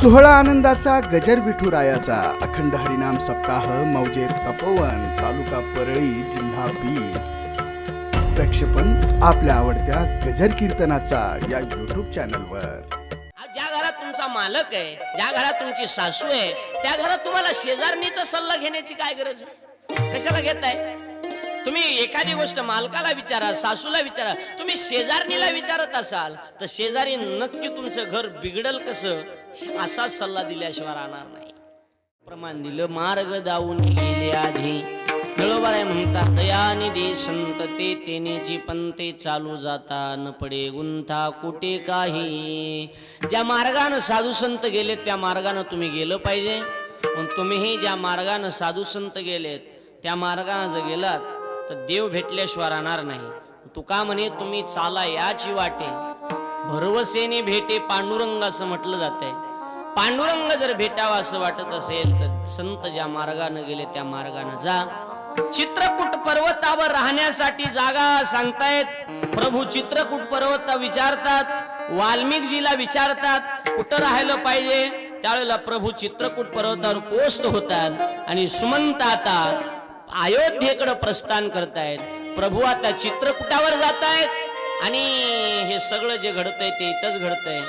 सोहळा आनंदाचा गजर विठुरायाचा. अखंड हरिनाम सप्ताह मौजे तपोवन तालुका परळी जिल्हा बी प्रक्षेपण आपल्या आवडत्या गजर कीर्तनाचा या युट्यूब चॅनलवर ज्या घरात तुमचा मालक आहे ज्या घरात तुमची सासू आहे त्या घरात तुम्हाला शेजारणीचा सल्ला घेण्याची काय गरज आहे? कशाला घेताय? तुम्ही एखादी गोष्ट मालकाला विचारा सासूला विचारा. तुम्ही शेजारणीला विचारत असाल तर शेजारी नक्की तुमचं घर बिघडल कसं? असाच सल्ला दिल्याशिवाय राहणार नाही. प्रमाण दिलं मार्ग दावून गेले आधी. आहे म्हणतात दयानिधी संत ते तेनेची पंते चालू जाता न पडे गुंथा कुठे काही. ज्या मार्गानं साधू संत गेलेत त्या मार्गानं तुम्ही गेलं पाहिजे. पण तुम्हीही ज्या मार्गानं साधू संत गेलेत त्या मार्गानं जर गेलात तर देव भेटल्याशिवाय राहणार नाही. तुका म्हणे तुम्ही चाला याची वाटे. भरवसेने भेटे पांडुरंग असं म्हटलं जातंय. पांडुरंग जर भेटावा असं वाटत असेल तर संत ज्या मार्गानं गेले त्या मार्गानं जा. चित्रकूट पर्वतावर राहण्यासाठी जागा सांगतायत. प्रभू चित्रकूट पर्वत विचारतात. वाल्मिकजीला विचारतात कुठं राहायला पाहिजे? त्यावेळेला प्रभू चित्रकूट पर्वतावर पोस्ट होतात आणि सुमंत आता अयोध्येकडे प्रस्थान करतायत. प्रभू आता चित्रकूटावर जात आहेत आणि हे सगळं जे घडतंय ते इथंच घडतंय.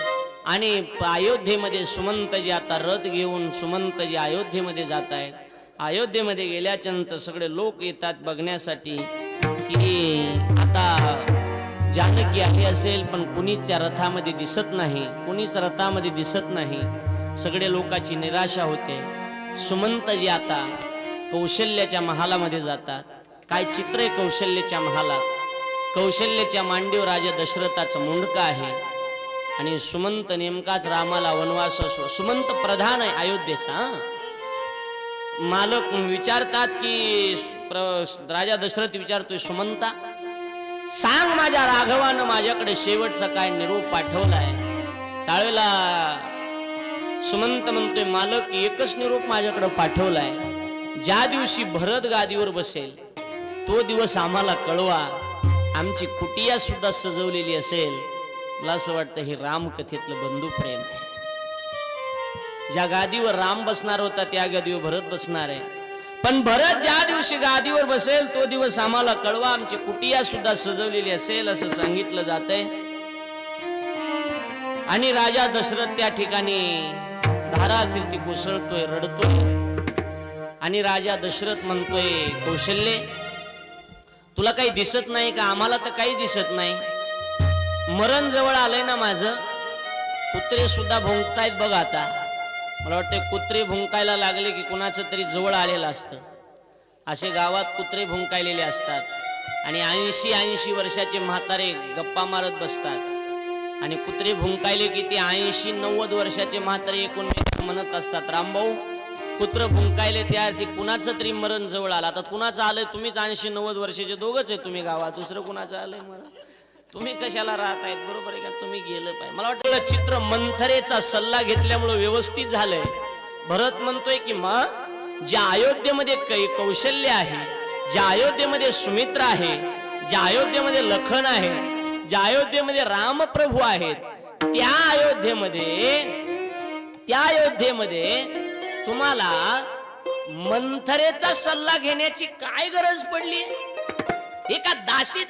आणि अयोध्येमध्ये सुमंतजी आता रथ घेऊन सुमंतजी अयोध्येमध्ये जात आहेत. अयोध्येमध्ये गेल्याच्यानंतर सगळे लोक येतात बघण्यासाठी की आता जानकी आली असेल पण कुणीच त्या रथामध्ये दिसत नाही कुणीच रथामध्ये दिसत नाही. सगळे लोकांची निराशा होते. सुमंतजी आता कौशल्याच्या महालामध्ये जातात. काय चित्र आहे कौशल्याच्या महालात कौशल्याच्या मांडीव राजा दशरथाचं मुंडका आहे. आणि सुमंत नेमकाच रामाला वनवास असो सुमंत प्रधान आहे अयोध्येचा मालक विचारतात की राजा दशरथ विचारतोय सुमंता सांग माझ्या राघवानं माझ्याकडे शेवटचा काय निरोप पाठवलाय. त्यावेळेला सुमंत म्हणतोय मालक एकच निरोप माझ्याकडे पाठवलाय. ज्या दिवशी भरत गादीवर बसेल तो दिवस आम्हाला कळवा. आमची कुटिया सुद्धा सजवलेली असेल मला असं वाटतं हे रामकथेतलं बंधू प्रेम आहे. ज्या गादीवर राम बसणार होता त्या गादीवर भरत बसणार आहे. पण भरत ज्या दिवशी गादीवर बसेल तो दिवस आम्हाला कळवा आमची कुटिया सुद्धा सजवलेली असेल असं सांगितलं जात आणि राजा दशरथ त्या ठिकाणी धारातीर्थी कोसळतोय रडतोय. आणि राजा दशरथ म्हणतोय कौशल्य तुला काही दिसत नाही का? आम्हाला तर काही दिसत नाही. मरण जवळ आलंय ना माझं. कुत्रे सुद्धा भुंकतायत बघ आता. मला वाटतं कुत्रे भुंकायला लागले की कुणाचं तरी जवळ आलेलं असतं. असे गावात कुत्रे भुंकायलेले असतात. आणि ऐंशी ऐंशी वर्षाचे म्हातारे गप्पा मारत बसतात. आणि कुत्रे भुंकायले की ते ऐंशी नव्वद वर्षाचे म्हातारे एकूण म्हणत असतात. रामभाऊ कुत्र भुंकायले त्या ती कुणाचं तरी मरण जवळ आलं. आता कुणाचं आलंय? तुम्हीच ऐंशी नव्वद वर्षाचे दोघच आहे तुम्ही गावात. दुसरं कुणाचं आलंय मला तुम्ही कशाला राहतायत? बरोबर आहे का? तुम्ही गेलं पाहिजे. मला वाटतं चित्र मंथरेचा सल्ला घेतल्यामुळं व्यवस्थित झालंय. भरत म्हणतोय की मग ज्या अयोध्येमध्ये काही कौशल्य आहे ज्या अयोध्येमध्ये सुमित्र आहे ज्या अयोध्येमध्ये लखन आहे ज्या अयोध्येमध्ये रामप्रभू आहेत त्या अयोध्येमध्ये त्या अयोध्येमध्ये तुम्हाला मंथरेचा सल्ला घेण्याची काय गरज पडली? एका दासी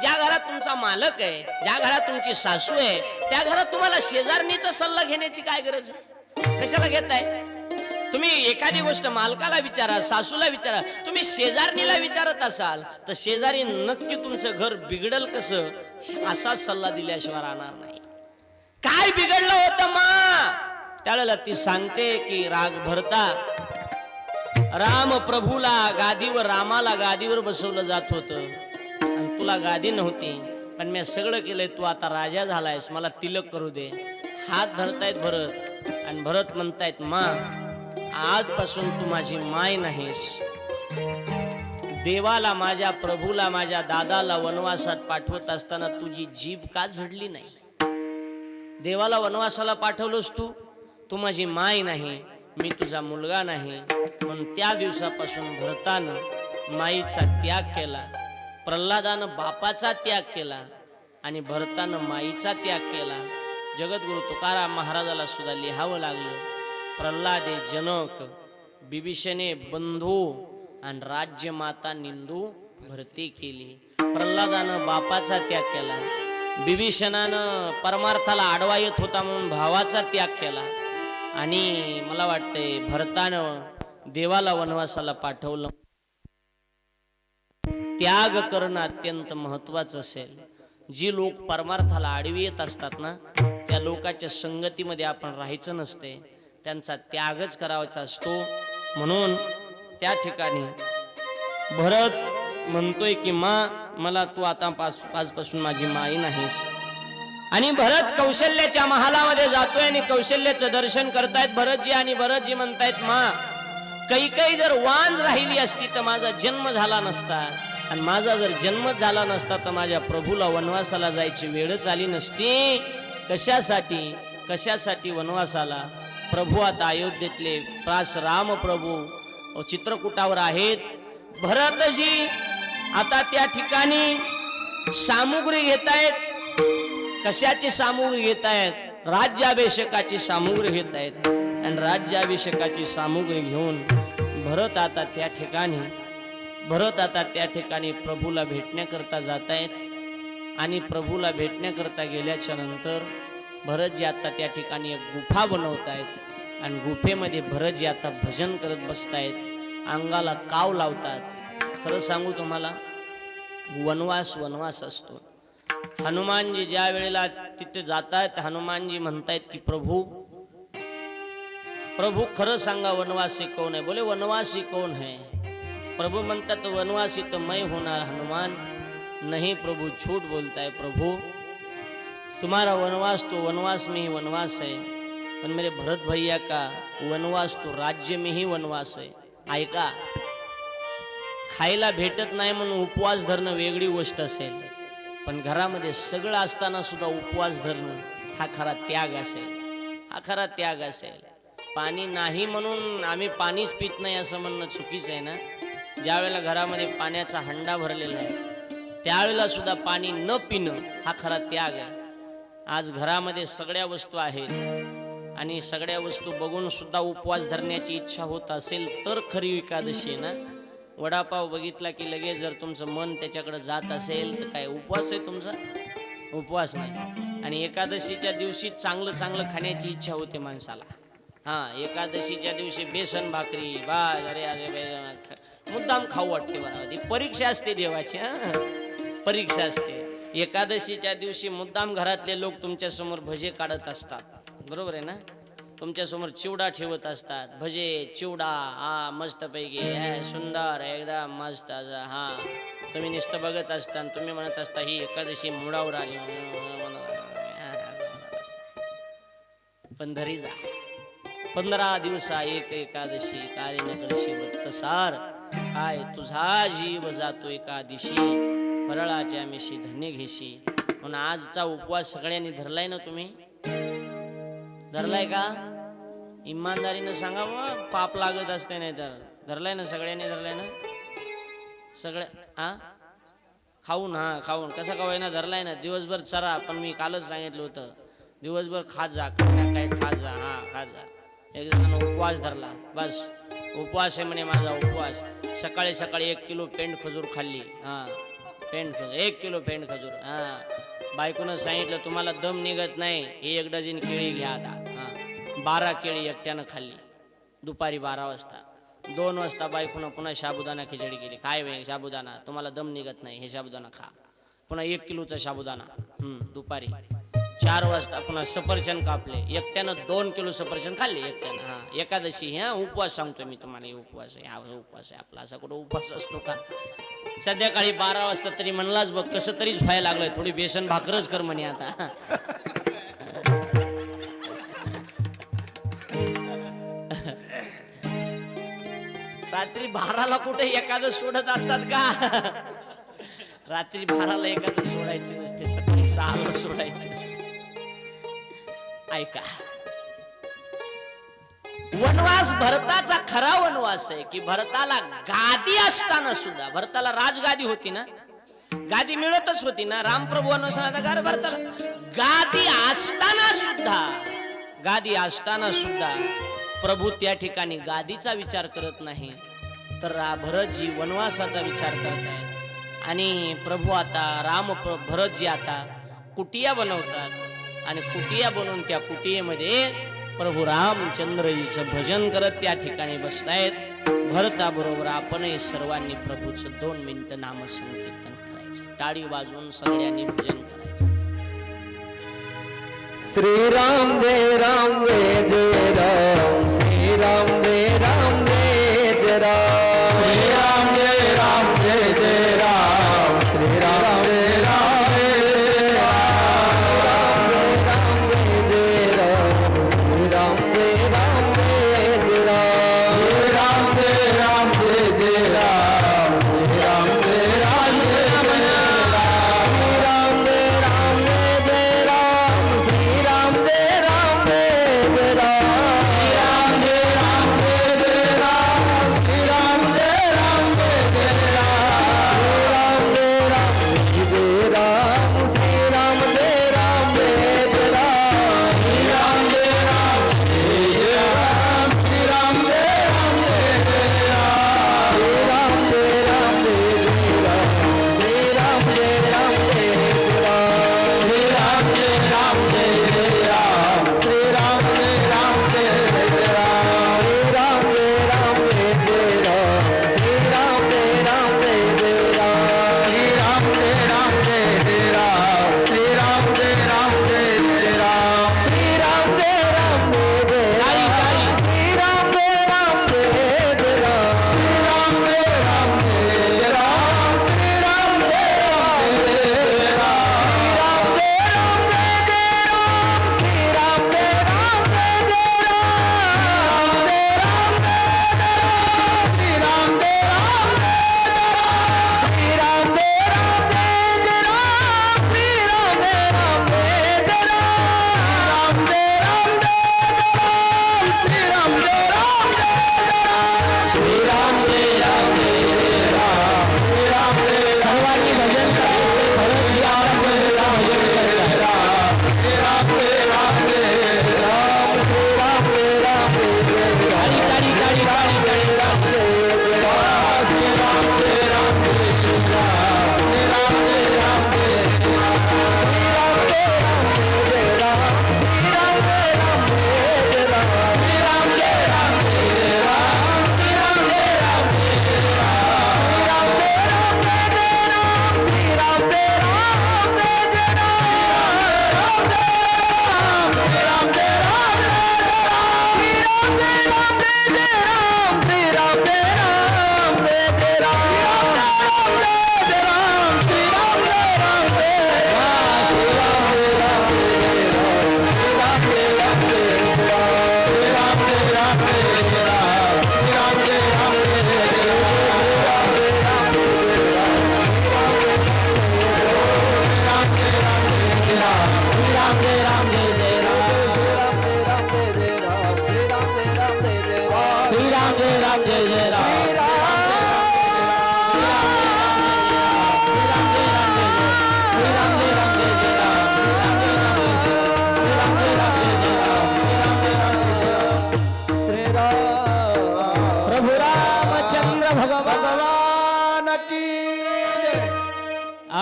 ज्या घरात तुमचा मालक आहे ज्या घरात तुमची सासू आहे त्या घरात तुम्हाला शेजारणीचा सल्ला घेण्याची काय गरज? कशाला घेताय? तुम्ही एखादी गोष्ट मालकाला विचारा सासूला विचारा तुम्ही शेजारणीला विचारत असाल तर शेजारी नक्की तुमचं घर बिघडल कसं? असा सल्ला दिल्याशिवाय राहणार नाही. काय बिघडलं होतं मा? त्यावेळेला ती सांगते की राग भरता. राम प्रभूला गादीवर रामाला गादीवर बसवलं जात होतं. आणि तुला गादी नव्हती पण मी सगळं केलंय तू आता राजा झालायस मला तिलक करू दे. हात धरतायत भरत आणि भरत म्हणतायत मा आजपासून तू माझी माय नाहीस. देवाला माझ्या प्रभूला माझ्या दादाला वनवासात पाठवत असताना तुझी जीभ का झडली नाही? देवाला वनवासाला पाठवलंस तू? तू माझी माय नाही मी तुझा मुलगा नाही. म्हणून त्या दिवसापासून भरतानं माईचा त्याग केला प्रल्हादानं बापाचा त्याग केला आणि भरतानं माईचा त्याग केला. जगद्गुरु तुकाराम महाराजाला सुद्धा लिहावं लागलं प्रल्हादे जनक बिभीषणे बंधू आणि राज्यमाता निंदू भरती केली. प्रल्हादानं बापाचा त्याग केला बिभीषणानं परमार्थाला आडवा येत होता म्हणून भावाचा त्याग केला. आणि मला वाटतंय भरतानं देवाला वनवासाला पाठवलं. त्याग करणं अत्यंत महत्वाचं असेल. जी लोक परमार्थाला आडवी येत असतात ना त्या लोकाच्या संगतीमध्ये आपण राहायचं नसते. त्यांचा त्यागच करावाचा असतो. म्हणून त्या ठिकाणी भरत म्हणतोय की मा मला तू आता पास आजपासून माझी माई नाहीस. आणि भरत कौशल्याच्या महालामध्ये जातोय आणि कौशल्याचं दर्शन करतायत भरतजी आणि भरतजी म्हणतायत मा काही काही जर वांज राहिली असती तर माझा जन्म झाला नसता. आणि माझा जर जन्म झाला नसता तर माझ्या प्रभूला वनवासाला जायची वेळच आली नसती. कशासाठी? कशासाठी वनवासाला? प्रभू आता अयोध्येतले प्रास राम प्रभू चित्रकूटावर आहेत. भरतजी आता त्या ठिकाणी सामुग्री घेत आहेत कशाची सामुग्री घेत आहेत? राज्याभिषेकाची सामुग्री घेत आहेत. आणि राज्याभिषेकाची सामुग्री घेऊन भरत आता त्या ठिकाणी भरत आता त्या ठिकाणी प्रभूला भेटण्याकरता जात आहेत. आणि प्रभूला भेटण्याकरता गेल्याच्यानंतर भरतजी आता त्या ठिकाणी एक गुफा बनवत आहेत आणि गुफेमध्ये भरतजी आता भजन करत बसतायत अंगाला काव लावतात. खरं सांगू तुम्हाला वनवास वनवास असतो. हनुमानजी ज्या वेळेला तिथे जातात हनुमानजी म्हणतायत की प्रभू प्रभू खरं सांगा वनवासी कोण आहे? बोले वनवासी कोण है प्रभू म्हणतात वनवासी तर मैं होणार हनुमान नहीं प्रभू झूठ बोलता है प्रभु. तुम्हारा वनवास तो वनवास में ही वनवास है पण मेरे भरत भैया का वनवास तो राज्य में ही वनवास है. ऐका खायला भेटत नाही म्हणून उपवास धरणं वेगळी गोष्ट असेल. पण घरामध्ये सगळं असताना सुद्धा उपवास धरणं हा खरा त्याग असेल. हा खरा त्याग असेल. पाणी नाही म्हणून आम्ही पाणीच पित नाही असं म्हणणं चुकीचं आहे ना? ज्यावेळेला घरामध्ये पाण्याचा हंडा भरलेला आहे त्यावेळेला सुद्धा पाणी न पिणं हा खरा त्याग आहे. आज घरामध्ये सगळ्या वस्तू आहेत आणि सगळ्या वस्तू बघून सुद्धा उपवास धरण्याची इच्छा होत असेल तर खरी एकादशी आहे ना? वडापाव बघितला की लगेच जर तुमचं मन त्याच्याकडे जात असेल तर काय उपवास आहे तुमचा? उपवास नाही. आणि एकादशीच्या दिवशी चांगलं चांगलं खाण्याची इच्छा होते माणसाला. हा एकादशीच्या दिवशी बेसन भाकरी बा अरे अरे मुद्दाम खाऊ वाटते मला. ती परीक्षा असते देवाची हां. परीक्षा असते. एकादशीच्या दिवशी मुद्दाम घरातले लोक तुमच्यासमोर भजे काढत असतात. बरोबर आहे ना? तुमच्यासमोर चिवडा ठेवत असतात. भजे चिवडा हा मस्तपैकी. हे सुंदर एकदम मस्त असं, हा. तुम्ही नुसतं बघत असता आणि तुम्ही म्हणत असता ही एकादशी मुडावर आली. पंधरी जा. पंधरा दिवसा एक एकादशी कार्य न करशी बत्तसार काय तुझा जीव जातो एका दिवशी परळाच्या मिशी धन्य घेशी. म्हणून आजचा उपवास सगळ्यांनी धरलाय ना तुम्ही? धरलाय का? इमानदारीनं सांगा मग पाप लागत असते नाही तर. धरलाय ना सगळ्यांनी धरलाय ना? सगळ्या हा खाऊन हा खाऊन. कसं का ना धरलाय ना. दिवसभर चरा पण मी कालच सांगितलं होतं. दिवसभर खात जा काय खात जा हा खात जा. एक जणांना उपवास धरला. बस. उपवास आहे म्हणे माझा उपवास. सकाळी सकाळी एक किलो पेंड खजूर खाल्ली. हा. पेंट खजूर एक किलो पेंड खजूर हा. बायकोनं सांगितलं तुम्हाला दम निघत नाही हे एक डझन केळी घ्या आता. बारा केळी एकट्यानं खाल्ली. दुपारी बारा वाजता. दोन वाजता बायकोनं पुन्हा साबुदाणा खिचडी केली. काय वे साबुदाणा तुम्हाला दम निघत नाही हे साबुदाणा खा. पुन्हा एक किलोचा साबुदाणा दुपारी दुपारी. चार वाजता पुन्हा सफरचंद कापले. एकट्यानं दोन किलो सफरचंद खाल्ले एकट्यानं. हा एकादशी हा उपवास सांगतो मी तुम्हाला उपवास आहे हा उपवास आहे आपला असा कुठं उपवास असतो का? संध्याकाळी बारा वाजता तरी म्हणलाच बघ कसं तरीच व्हायला लागलंय थोडी बेसन भाकरच कर म्हणे आता. रात्री बाराला कुठे एखादं सोडत असतात का? रात्री बाराला एखादं सोडायची नसते सकाळी सहाला सोडायची असते. ऐका. वनवास भरताचा खरा वनवास आहे की भरताला गादी असताना सुद्धा भरताला राजगादी होती ना? गादी मिळतच होती ना? रामप्रभू वनवासाला भरताला. गादी असताना सुद्धा गादी असताना सुद्धा प्रभू त्या ठिकाणी गादीचा विचार करत नाही. तर भरतजी वनवासाचा विचार करत आहे आणि प्रभू आता राम भरतजी आता कुटिया बनवतात. आणि कुटिया बनवून त्या कुटियेमध्ये प्रभू रामचंद्रजीचं भजन करत त्या ठिकाणी बसतायत. भरताबरोबर आपणही सर्वांनी प्रभूचं दोन मिनिटं नामसंकीर्तन करायचं. टाळी वाजवून सगळ्यांनी भजन करायचं. श्रीराम जय राम जय जय राम श्रीराम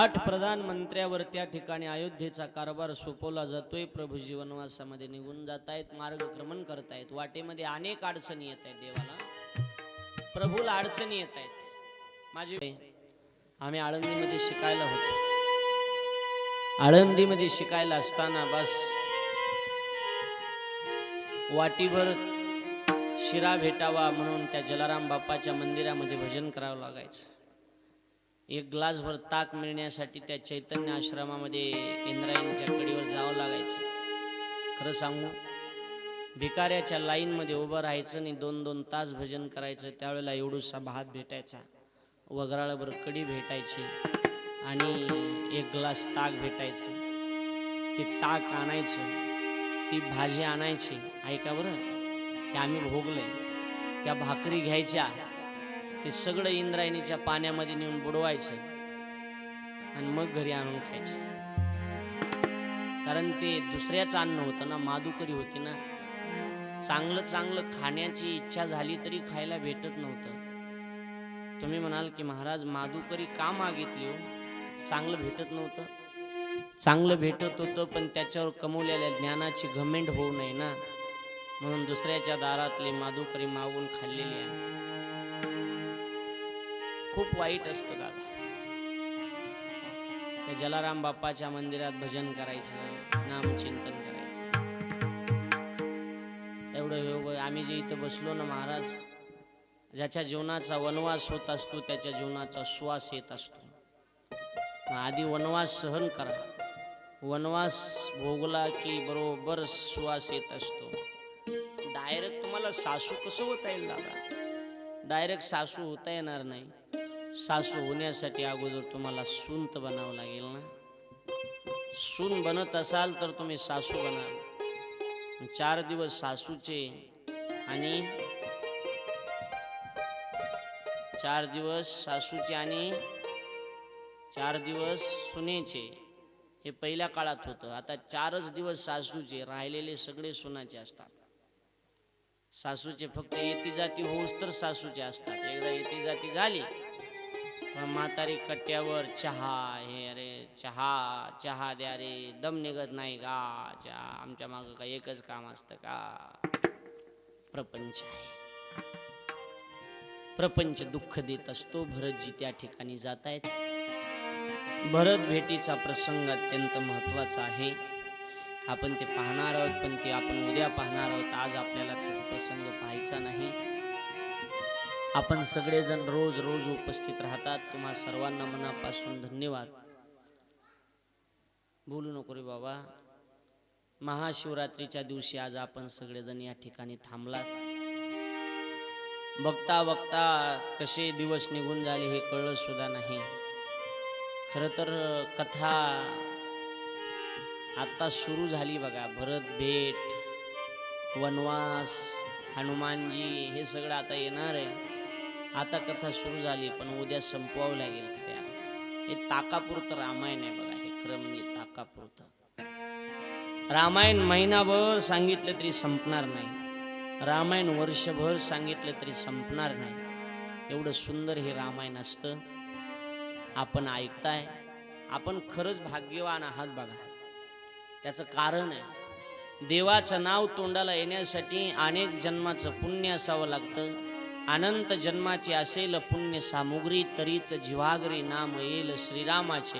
आठ प्रधानमंत्र्यावर त्या ठिकाणी अयोध्येचा कारभार सोपवला जातोय. प्रभूजी जीवनवासामध्ये निघून जात आहेत मार्गक्रमण करतायत. वाटेमध्ये अनेक अडचणी येत आहेत देवाला. प्रभूला अडचणी येत आहेत. माझी आम्ही आळंदीमध्ये शिकायला होतो. आळंदीमध्ये शिकायला असताना बस वाटीवर शिरा भेटावा म्हणून त्या जलाराम बाप्पाच्या मंदिरामध्ये भजन करावं लागायचं. एक ग्लासभर ताक मिळण्यासाठी त्या चैतन्य आश्रमामध्ये इंद्रायणीच्या कडीवर जावं लागायचं. खरं सांगू भिकाऱ्याच्या लाईनमध्ये उभं राहायचं आणि दोन दोन तास भजन करायचं त्यावेळेला एवढूसा भात भेटायचा. वगराळाभर कडी भेटायची आणि एक ग्लास ताक भेटायचं. ते ताक आणायचं ती भाजी आणायची. ऐका बरं ते आम्ही भोगले त्या भाकरी घ्यायच्या ते सगळं इंद्रायणीच्या पाण्यामध्ये नेऊन बुडवायचं आणि मग घरी आणून खायचं. कारण ते दुसऱ्याचं अन्न होतं ना मादुकरी होती ना. चांगलं चांगलं खाण्याची इच्छा झाली तरी खायला भेटत नव्हतं. तुम्ही म्हणाल की महाराज मादुकरी का मागितली हो? चांगलं भेटत नव्हतं. चांगलं भेटत होतं पण त्याच्यावर कमवलेल्या ज्ञानाची घमेंड होऊ नये ना. म्हणून दुसऱ्याच्या दारातले मादुकरी मागून खाल्लेली आहे. खूप वाईट असतं दादा. त्या जलाराम बाप्पाच्या मंदिरात भजन करायचं नामचिंतन करायचं. एवढं योग आम्ही जे इथं बसलो ना महाराज ज्याच्या जीवनाचा वनवास होत असतो त्याच्या जीवनाचा श्वास येत असतो. आधी वनवास सहन करा. वनवास भोगला की बरोबर श्वास येत असतो. डायरेक्ट तुम्हाला सासू कसं होता येईल दादा? डायरेक्ट सासू होता येणार नाही. सासू होण्यासाठी अगोदर तुम्हाला सुंत बनावं लागेल ना? सून बनत असाल तर तुम्ही सासू बनाल. चार दिवस सासूचे आणि चार दिवस सासूचे आणि चार दिवस सुनेचे. हे पहिल्या काळात होतं. आता चारच दिवस सासूचे राहिलेले सगळे सुनाचे असतात. सासूचे फक्त येती जाती होऊस तर सासूचे असतात. एकदा येती जाती झाली म्हातारी कट्ट्यावर चहा हे अरे चहा चहा द्या रे दम निघत नाही का? चहा आमच्या मागं का एकच काम असतं का? प्रपंच आहे. प्रपंच दुःख देत असतो भरतजी त्या ठिकाणी जात आहेत भरत भेटीचा प्रसंग अत्यंत महत्त्वाचा आहे. आपण ते पाहणार आहोत पण ते आपण उद्या पाहणार आहोत. आज आपल्याला तो प्रसंग पाहायचा नाही. आपण सगळेजण रोज रोज उपस्थित राहतात. तुम्हा सर्वांना मनापासून धन्यवाद. बोलू नको रे बाबा. महाशिवरात्रीच्या दिवशी आज आपण सगळेजण या ठिकाणी थांबलात. बघता बघता कसे दिवस निघून झाले हे कळलं सुद्धा नाही. खरं तर कथा आता सुरू झाली बघा. भरत भेट वनवास हनुमानजी हे सगळं आता येणार आहे. आता कथा सुरू झाली पण उद्या संपवावं लागेल खऱ्या हे ताकापुरतं रामायण आहे बघा हे खरं म्हणजे ताकापुरतं. रामायण महिनाभर सांगितलं तरी संपणार नाही. रामायण वर्षभर सांगितलं तरी संपणार नाही. एवढं सुंदर हे रामायण असतं. आपण ऐकताय. आपण खरंच भाग्यवान आहात बघा. त्याचं कारण आहे देवाचं नाव तोंडाला येण्यासाठी अनेक जन्माचं पुण्य असावं लागतं. अनंत जन्माची असेल पुण्य सामुग्री तरीच जिवागरी नाम येईल श्रीरामाचे.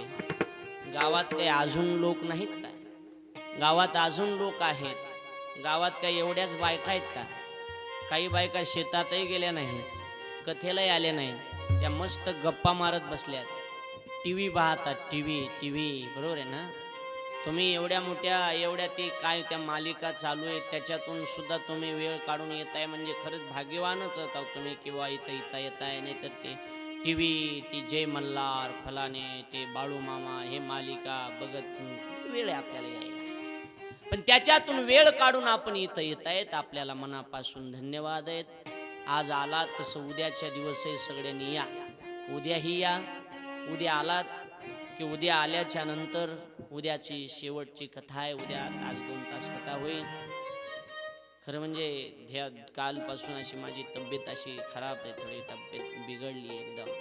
गावात काही अजून लोक नाहीत काय गावात अजून लोक आहेत. गावात काही एवढ्याच बायका आहेत का? काही बायका शेतातही गेल्या नाहीत कथेलाही आल्या नाहीत त्या मस्त गप्पा मारत बसल्यात. टी व्ही पाहतात टी व्ही टी व्ही बरोबर आहे ना? तुम्ही एवढ्या मोठ्या एवढ्या ते काय त्या मालिका चालू आहेत त्याच्यातून सुद्धा तुम्ही वेळ काढून येत आहे म्हणजे खरंच भाग्यवानच आहोत तुम्ही किंवा इथं इथं येत आहे नाही तर ते टी व्ही ती जय मल्हार फलाने ते बाळू मामा हे मालिका बघत वेळ आहे आपल्याला यायला पण त्याच्यातून वेळ काढून आपण इथं येत आहेत आपल्याला मनापासून धन्यवाद आहेत. आज आलात तसं उद्याच्या दिवसही सगळ्यांनी या. उद्याही या उद्या आलात की उद्या आल्याच्यानंतर उद्याची शेवटची कथा आहे. उद्या तास दोन तास कथा होईल. खरं म्हणजे ह्या कालपासून अशी माझी तब्येत अशी खराब आहे. थोडी तब्येत बिघडली एकदम.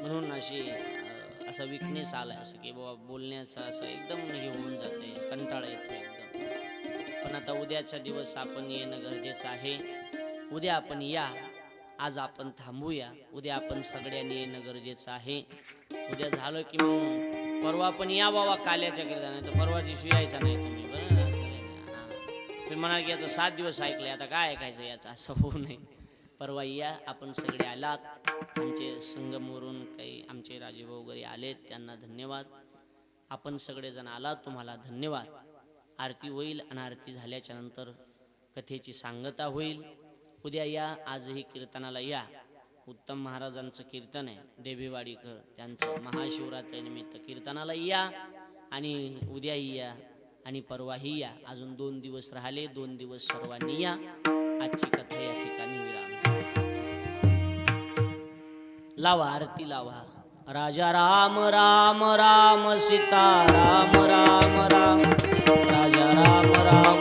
म्हणून अशी असं असा विकनेस आलाय. असं की बाबा बोलण्याचं असं एकदम हे होऊन जाते. कंटाळा येतो एकदम. पण आता उद्याचा दिवस आपण येणं गरजेचं आहे. उद्या आपण या. आज आपण थांबूया. उद्या आपण सगळ्यांनी येणं गरजेचं आहे. उद्या झालं की मग परवा पण या बाबा काल्याच्या कीर्तनाने तर परवा दिवशी यायचा नाही तुम्ही. बरं तुम्ही म्हणाल की याचं सात दिवस ऐकले आता काय ऐकायचं याचं? असं होऊ नये. परवा या आपण सगळे आलात. आमचे संगमवरून काही आमचे राजेभाऊ वगैरे आलेत त्यांना धन्यवाद. आपण सगळेजण आलात तुम्हाला धन्यवाद. आरती होईल आणि आरती झाल्याच्यानंतर कथेची सांगता होईल. उद्या या आजही कीर्तनाला या. उत्तम महाराजांचं कीर्तन आहे डेबेवाडीकर त्यांचं महाशिवरात्रीनिमित्त कीर्तनाला या आणि उद्याही या आणि परवाही या. अजून दोन दिवस राहिले दोन दिवस सर्वांनी या. आजची कथा या ठिकाणी विराम लावा आरती लावा. राजा राम राम राम सीता राम राम राम. राजा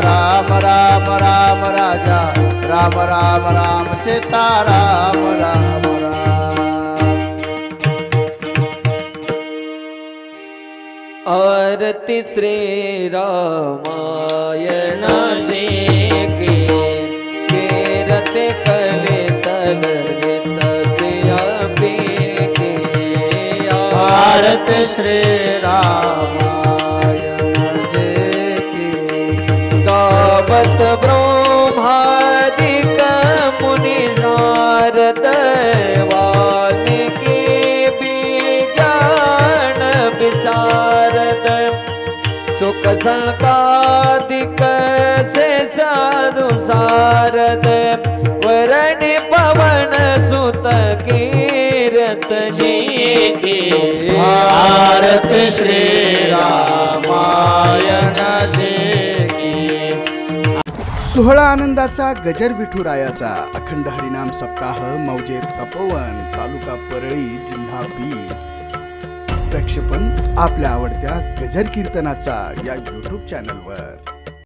राम राम राम राजा। राम राम राम सीता राम राम। राम आरती श्री रामायण जी के कीरते कले तलगित सिया के आरत श्री राम संकादिक से साधु सारद वरणि पवन सुत कीरत जी के भारत श्री रामायण सोहळा आनंदाचा गजर विठुरायाचा अखंड हरिनाम सप्ताह मौजे तपोवन तालुका परळी जिल्हा बीड। प्रक्षेपण आपल्या आवडत्या गजर कीर्तनाचा या यूट्यूब चॅनलवर